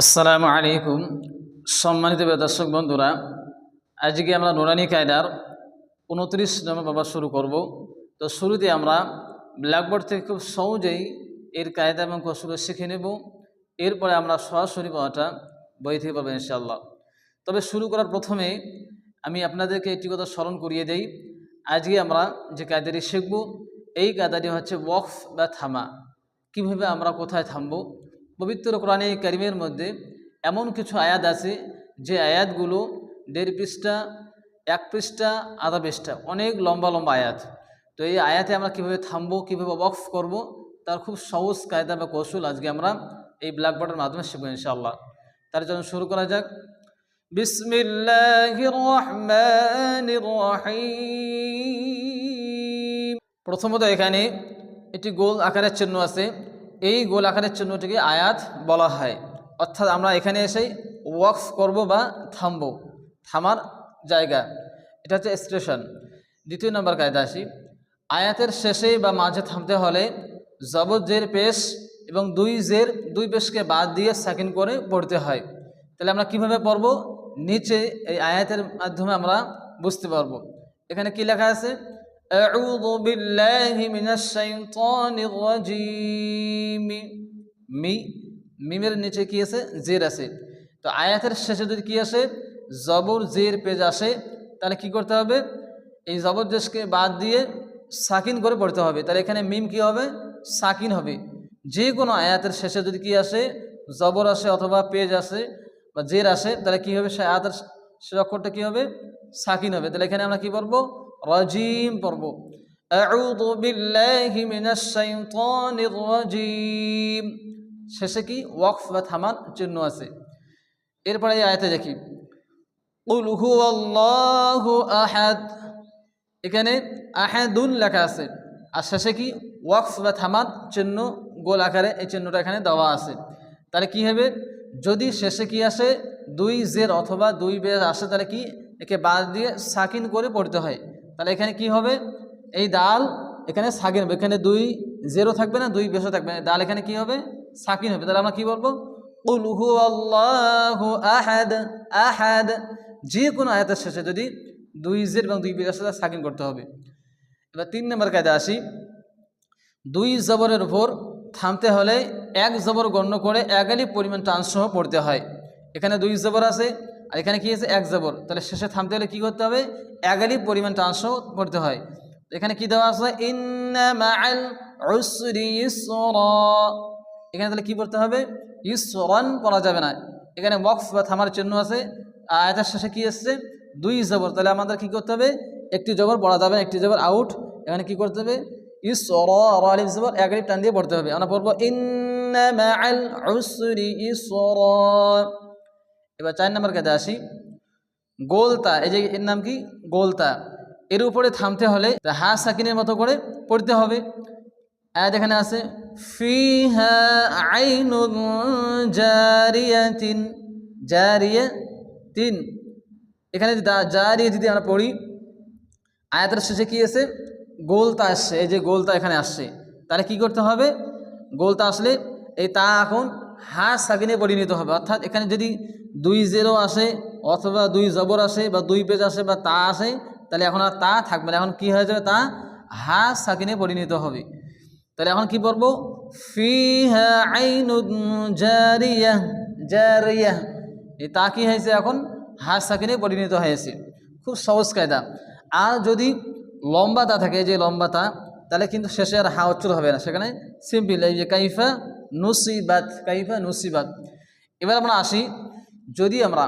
আসসালামু আলাইকুম। সম্মানিত দর্শক বন্ধুরা, আজকে আমরা নুরানি কায়দার উনত্রিশ নম্বর বাবা শুরু করব। তো শুরুতে আমরা ব্ল্যাকবোর্ড থেকে খুব সহজেই এর কায়দা এবং কৌশল শিখে নেব। এরপরে আমরা সরাসরি পাওয়াটা বই থেকে পাবো ইনশাল্লাহ তবে শুরু করার প্রথমে আমি আপনাদেরকে একটি কথা স্মরণ করিয়ে দেই। আজকে আমরা যে কায়দাটি শিখব, এই কায়দাটি হচ্ছে ওয়কফ বা থামা। কীভাবে আমরা কোথায় থামবো? পবিত্র কোরআনে কারিমের মধ্যে এমন কিছু আয়াত আছে যে আয়াতগুলো দেড় পৃষ্ঠা, এক পৃষ্ঠা, আধা পৃষ্ঠা, অনেক লম্বা লম্বা আয়াত। তো এই আয়াতে আমরা কীভাবে থামবো, কীভাবে ওয়কফ করব, তার খুব সহজ কায়দা বা কৌশল আজকে আমরা এই ব্ল্যাকবোর্ডের মাধ্যমে শিখব ইনশাআল্লাহ। তার জন্য শুরু করা যাক। বিসমিল্লাহির প্রথমত এখানে একটি গোল আকারের চিহ্ন আছে। এই গোল আকারের চিহ্নটিকে আয়াত বলা হয়। অর্থাৎ আমরা এখানে এসে ওয়াকফ করব বা থামব, থামার জায়গা। এটা হচ্ছে স্টেশন দ্বিতীয় নম্বর কায়দা আসি। আয়াতের শেষে বা মাঝে থামতে হলে জবর জের পেশ এবং দুই জের, দুই পেশকে বাদ দিয়ে সেকেন্ড করে পড়তে হয়। তাহলে আমরা কীভাবে পড়ব? নিচে এই আয়াতের মাধ্যমে আমরা বুঝতে পারব। এখানে কি লেখা আছে? أعوذ بالله من الشيطان الرجيم মি মিমের নিচে কি আছে জের আছে তো আয়াতের শেষে যদি কি আসে জবর জের পেজ আসে তাহলে কি করতে হবে এই জবর জেসকে বাদ দিয়ে সাকিন করে পড়তে হবে তাহলে এখানে মিম কি হবে সাকিন হবে যে কোনো আয়াতের শেষে যদি কি আসে জবর আসে অথবা পেজ আসে বা জের আসে তাহলে কি হবে সে আয়াতের সে অক্ষরটা কি হবে সাকিন হবে তাহলে এখানে আমরা কি পড়বো রাজিম পড়ব আউযু বিল্লাহি মিনাশ শাইতানির রাজিম শেষে কি ওয়াকফ বা থামার চিহ্ন আছে এরপরে এই আয়াতে দেখি কুল হুয়াল্লাহু আহাদ এখানে আহাদুন লেখা আছে আর শেষে কি ওয়াকফ বা থামার চিহ্ন গোল আকারে এই চিহ্নটা এখানে দেওয়া আছে তাহলে কি হবে যদি শেষে কি আসে দুই জের অথবা দুই বের আসে তাহলে কি একে বাদ দিয়ে সাকিন করে পড়তে হয় তাহলে এখানে কি হবে? এই ডাল এখানে সাকিন হবে। এখানে দুই জেরো থাকবে না, দুই বেশও থাকবে না। ডাল এখানে কি হবে? সাকিন হবে। তাহলে আমরা কি বলব? উলহু আল্লাহু আহাদ আহাদ। যে কোনো আয়াতের শেষে যদি দুই জের এবং দুই সাথে সাকিন করতে হবে। এবার তিন নম্বর কায়দা আসি। দুই জবরের উপর থামতে হলে এক জবর গণ্য করে একালি পরিমাণ টানসহ পড়তে হয়। এখানে দুই জবর আছে আর এখানে কী আছে? এক জবর। তাহলে শেষে থামতে হলে কী করতে হবে? এগারই পরিমাণ টানসহ পড়তে হয়। এখানে কি দেওয়া আছে? ইন্না মাআল উসরি ইসরা। এখানে তাহলে কী পড়তে হবে? ইসরান পড়া যাবে না। এখানে ওয়াকফ বা থামার চিহ্ন আছে। আয়াতের শেষে কী এসছে? দুই জবর। তাহলে আমাদের কী করতে হবে? একটি জবর পড়া যাবে একটি জবর আউট। এখানে কী করতে হবে? ইসরা আলিফ জবর এগারই টান দিয়ে পড়তে হবে। আমরা পড়ব, ইন্না মাআল উসরি ইসরা। এবার চার নম্বর কাজে আসি। গোলতা, এই যে এর নাম কি? গোলতা। এর উপরে থামতে হলে হা সাকিনের মতো করে পড়তে হবে। আয়াত এখানে আছে, ফিহা আইনুন তিন এখানে জারিয়া যদি আমরা পড়ি, আয়াতের শেষে কি আছে? গোলতা আসছে, এই যে গোলতা এখানে আসছে। তাহলে কি করতে হবে? গোলতা আসলে এই তা এখন হা সাকিনে পরিণত হবে। অর্থাৎ এখানে যদি দুই জেরো আসে, অথবা দুই জবর আসে, বা দুই পেজ আসে, বা তা আসে, তাহলে এখন আর তা থাকবে না। এখন কি হয়ে যাবে? তা হা সাকিনে পরিণত হবে। তাহলে এখন কি পড়ব? ফিহা আইনুন এই তা কি হয়েছে এখন? হা সাকিনে পরিণত হয়েছে। খুব সহজ কায়দা। আর যদি লম্বা তা থাকে যে লম্বা তা, তাহলে কিন্তু শেষে আর হা উচ্চর হবে না। সেখানে সিম্পল, এই যে কাইফা নুসিবাত কাইফা নুসিবাত। এবার আমরা আসি যদি আমরা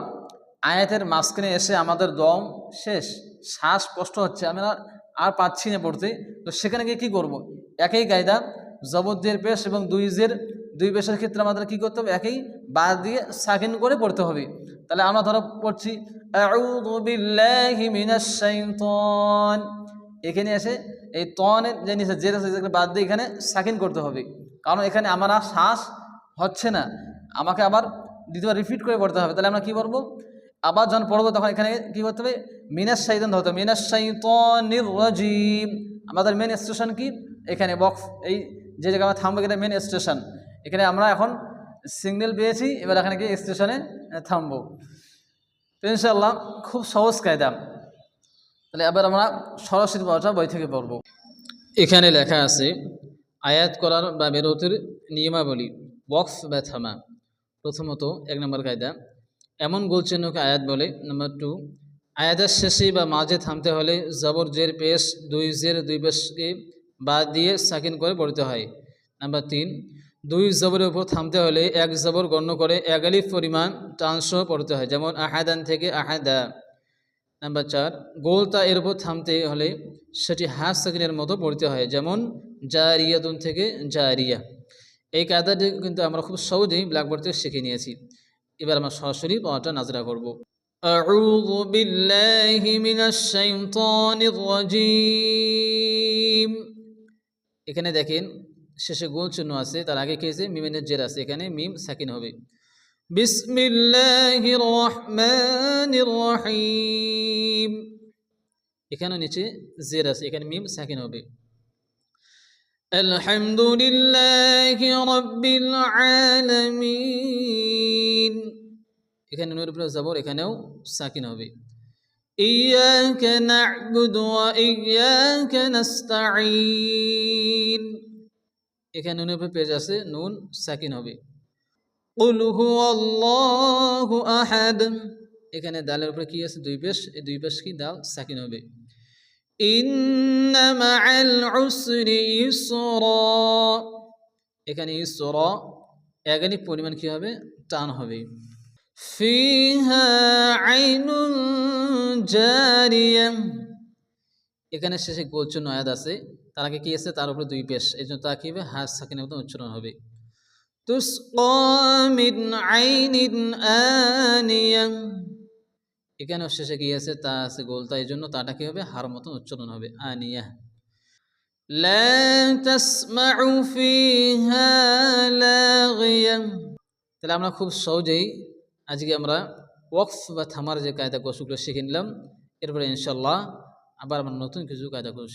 আয়াতের মাঝখানে এসে আমাদের দম শেষ, শ্বাস কষ্ট হচ্ছে আমরা আর পাচ্ছি না পড়তে, তো সেখানে গিয়ে কী করব? একই কায়দা, জবরদের পেশ এবং দুই জের দুই পেশের ক্ষেত্রে আমাদের কী করতে হবে? একই বাদ দিয়ে সাকিন করে পড়তে হবে। তাহলে আমরা ধরো পড়ছি এখানে এসে এই তনের যে নিচে জের আছে বাদ দিয়ে এখানে সাকিন করতে হবে। কারণ এখানে আমার আর শ্বাস হচ্ছে না। আমাকে আবার দ্বিতীয়বার রিপিট করে পড়তে হবে। তাহলে আমরা কী করব আবার যখন পড়ব তখন এখানে কী করতে হবে? মিনাস সাইদান ধরতে হবে। মিনাস সাইতনির রাজিম। আমাদের মেন স্টেশন কি? এখানে বক্স এই যে জায়গায় আমরা থামবো এখানে মেন স্টেশন এখানে আমরা এখন সিগন্যাল পেয়েছি, এবার এখানে গিয়ে স্টেশনে থামবো। তো ইনশাল্লাহ খুব সহজ কায়দা। তাহলে এবার আমরা সরস্বতী পড়াটা বই থেকে পড়ব। এখানে লেখা আছে, আয়াত করার বা বিরতির নিয়মাবলী বক্স বা থামা প্রথমত এক নম্বর কায়দা, এমন গোল চিহ্নকে আয়াত বলে। নাম্বার টু আয়াতের শেষে বা মাঝে থামতে হলে জবর জের পেশ, দুই জের দুই পেশকে বাদ দিয়ে সাকিন করে পড়তে হয়। নাম্বার তিন, দুই জবরের উপর থামতে হলে এক জবর গণ্য করে এক আলিফ পরিমাণ টানসহ পড়তে হয়, যেমন আহাদান থেকে আহাদা। নাম্বার চার, গোল তা এর উপর থামতে হলে সেটি হাস সাকিনের মতো পড়তে হয়, যেমন জারিয়াতুন থেকে জারিয়া। এই কায়দাটি কিন্তু আমরা খুব সহজেই ব্ল্যাকবোর্ড থেকে শিখে নিয়েছি এবার আমরা সরাসরি পড়াটা নাজরা করব أعوذ بالله من الشيطان الرجيم এখানে দেখেন শেষে গোল চিহ্ন আছে তার আগে কি আছে মিমেনের জের আছে এখানে মিম সাকিন হবে বিসমিল্লাহির রহমানির রহিম এখানে নিচে জের আছে এখানে মিম সাকিন হবে আলহামদুলিল্লাহি রাব্বিল আলামিন এখানে নুনের উপরে জবর এখানেও সাকিন হবে ইয়াকা না'বুদু ওয়া ইয়াকা নাস্তাঈন এখানে নুনের উপরে পেজ আছে নুন সাকিন হবে قل هو الله আহাদ এখানে দালের উপরে কি আছে দুই পেশ এই দুই পেশ কি দাল সাকিন হবে এখানে ইসরা একাধিক পরিমাণ কি হবে? টান হবে। এখানে শেষে গোলচুন আয়াত আছে। তার আগে কি আছে? তার উপরে দুই পেশ। এই জন্য তা কি হবে হাস সাকিনের মতো উচ্চারণ হবে। তুসকা মিন আইনিন এখানেও শেষে কি আছে তা আছে গোলতা এই জন্য তাটা কি হবে হার মতন উচ্চারণ হবে আনিয়া لا تسمع فيها لاغيا তাহলে আমরা খুব সহজেই আজকে আমরা ওয়াকফ বা থামার যে কায়দা কৌশলগুলো শিখে নিলাম এরপরে ইনশাল্লাহ আবার আমরা নতুন কিছু কায়দা কৌশল